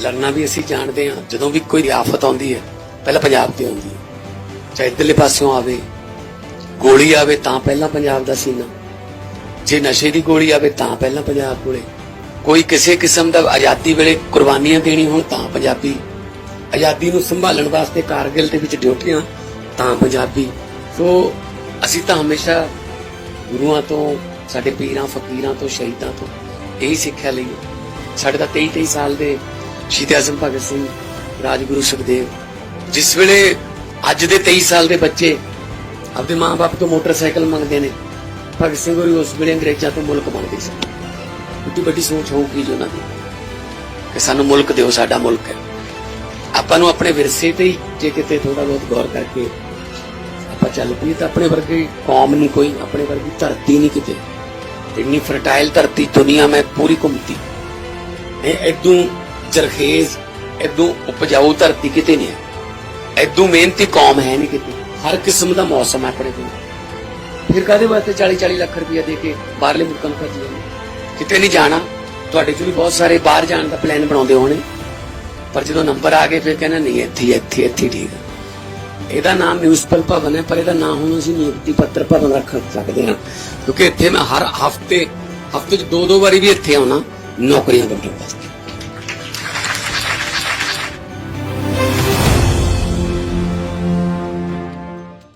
ਲੜਨਾ ਵੀ ਅਸੀਂ ਜਾਣਦੇ ਹਾਂ, ਜਦੋਂ ਵੀ ਕੋਈ ਆਫਤ ਆਉਂਦੀ ਹੈ, ਪਹਿਲਾਂ ਪੰਜਾਬ ਤੇ ਆਉਂਦੀ ਹੈ। ਚਾਹੇ ਇੱਧਰਲੇ ਪਾਸਿਓਂ ਆਵੇ, ਗੋਲੀ ਆਵੇ, ਤਾਂ ਪਹਿਲਾਂ ਪੰਜਾਬ ਦਾ ਸੀਨਾ। ਜੇ ਨਸ਼ੇ ਦੀ ਗੋਲੀ ਆਵੇ, ਤਾਂ ਪਹਿਲਾਂ ਪੰਜਾਬ ਕੋਲੇ। ਕੋਈ ਕਿਸੇ ਕਿਸਮ ਦਾ ਆਜ਼ਾਦੀ ਵੇਲੇ ਕੁਰਬਾਨੀਆਂ ਦੇਣੀ ਹੋਣ, ਤਾਂ ਪੰਜਾਬੀ ਆਜ਼ਾਦੀ ਨੂੰ ਸੰਭਾਲਣ ਵਾਸਤੇ ਕਾਰਗਿਲ ਦੇ ਵਿੱਚ ਡਿਊਟੀਆਂ ਤਾਂ ਪੰਜਾਬੀ। ਸੋ ਅਸੀਂ ਤਾਂ ਹਮੇਸ਼ਾ ਗੁਰੂਆਂ ਤੋਂ, ਸਾਡੇ ਪੀਰਾਂ, ਫਕੀਰਾਂ ਤੋਂ, ਸ਼ਹੀਦਾਂ ਤੋਂ ਇਹੀ ਸਿੱਖਿਆ ਲਈ। ਸਾਡੇ ਤਾਂ 23 23 ਸਾਲ ਦੇ ਸ਼ਹੀਦ ਆਜ਼ਮ ਭਗਤ ਸਿੰਘ, ਰਾਜਗੁਰੂ ਸੁਖਦੇਵ, ਜਿਸ ਵੇਲੇ ਅੱਜ ਦੇ 23 ਸਾਲ ਦੇ ਬੱਚੇ ਆਪਦੇ ਮਾਪੇ ਤੋਂ ਮੋਟਰਸਾਈਕਲ ਮੰਗਦੇ ਨੇ, ਭਗਤ ਸਿੰਘ ਹੋਰੀ ਉਸ ਵੇਲੇ ਅੰਗਰੇਜ਼ਾਂ ਤੋਂ ਮੁਲਕ ਮੰਗਦੇ ਸੀ। ਕਿੰਨੀ ਵੱਡੀ ਸੋਚ ਹੋਊਗੀ ਜੀ ਉਹਨਾਂ ਦੀ ਕਿ ਸਾਨੂੰ ਮੁਲਕ ਦਿਓ, ਸਾਡਾ ਮੁਲਕ ਹੈ। ਆਪਾਂ ਨੂੰ ਆਪਣੇ ਵਿਰਸੇ ਤੇ ਹੀ ਜੇ ਕਿਤੇ ਥੋੜਾ ਬਹੁਤ ਗੌਰ ਕਰਕੇ ਆਪਾਂ ਚੱਲ ਪਈਏ ਤਾਂ ਆਪਣੇ ਵਰਗੀ ਕੌਮ ਨਹੀਂ ਕੋਈ, ਆਪਣੇ ਵਰਗੀ ਧਰਤੀ ਨਹੀਂ ਕਿਤੇ। ਇੰਨੀ ਫਰਟਾਈਲ ਧਰਤੀ ਦੁਨੀਆ ਮੈਂ ਪੂਰੀ ਘੁੰਮਤੀ। ਇਹ ਇਦੋਂ ਜਰਖੇਜ਼ ਇਦੋਂ ਉਪਜਾਊ ਧਰਤੀ ਕਿਤੇ ਨਹੀਂ ਹੈ। ਇਦੋਂ ਮਿਹਨਤੀ ਕੌਮ ਹੈ ਨਹੀਂ ਕਿਤੇ। ਹਰ ਕਿਸਮ ਦਾ ਮੌਸਮ ਹੈ ਆਪਣੇ ਕੋਲ। ਫਿਰ ਕਾਦੇ ਵਾਸਤੇ 40 40 ਲੱਖ ਰੁਪਇਆ ਦੇ ਕੇ ਬਾਹਰਲੇ ਮੁਲਕਾਂ ਨੂੰ ਭੇਜੀ ਜਾਂਦੇ ਕਿਤੇ ਨਹੀਂ ਜਾਣਾ। ਤੁਹਾਡੇ 'ਚੋਂ ਵੀ ਬਹੁਤ ਸਾਰੇ ਬਾਹਰ ਜਾਣ ਦਾ ਪਲਾਨ ਬਣਾਉਂਦੇ ਹੋਣੇ। ਪਰ ਜਦੋਂ ਨੰਬਰ ਆ ਗਏ, ਫਿਰ ਕਹਿੰਦਾ, ਨਹੀਂ, ਇੱਥੇ ਇੱਥੇ ਇੱਥੇ ਠੀਕ ਹੈ। ਇਹਦਾ ਨਾਮ ਮਿਊਨਿਸਪਲ ਭਵਨ ਹੈ, ਪਰ ਇਹਦਾ ਨਾਮ ਹੁਣ ਅਸੀਂ ਨਿਯੁਕਤੀ ਪੱਤਰ ਭਵਨ ਰੱਖ ਸਕਦੇ ਹਾਂ। ਕਿਉਂਕਿ ਇੱਥੇ ਮੈਂ ਹਰ ਹਫ਼ਤੇ ਹਫ਼ਤੇ 'ਚ ਦੋ ਦੋ ਵਾਰੀ ਵੀ ਇੱਥੇ ਆਉਣਾ, ਨੌਕਰੀਆਂ ਕੱਢਣ ਵਾਸਤੇ